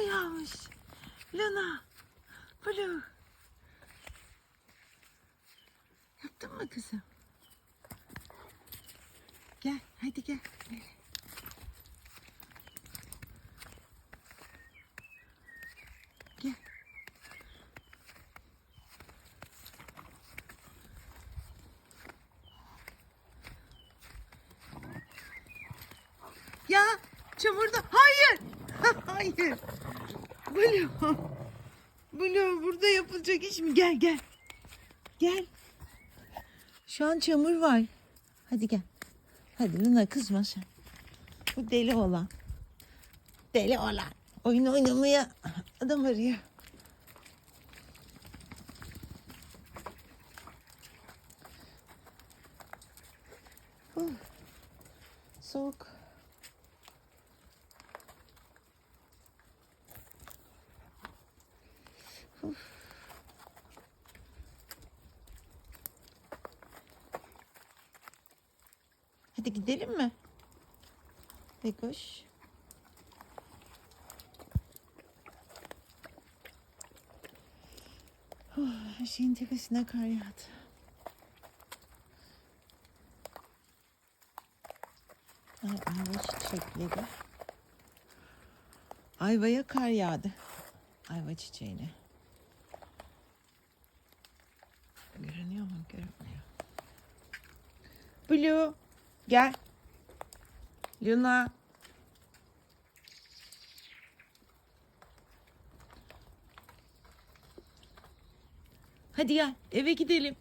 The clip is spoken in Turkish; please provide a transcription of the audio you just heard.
yağmış. Luna. Blue. Yaptın mı kızım? Gel hadi gel. Gel. Ya çamurda. Hayır. Hayır. Blue. Blue burada yapılacak iş mi? Gel gel. Gel. Şu an çamur var. Hadi gel. Hadi Luna kızma sen. Bu deli olan. Deli olan. Oyun oynamaya adam arıyor. Soğuk. Huh. Hadi gidelim mi? Bekoş. Oh, her şeyin tepesine kar yağdı. Ay, ayva çiçekleri. Ayvaya kar yağdı. Ayva çiçeğine. Blue. Gel. Luna. Hadi gel eve gidelim.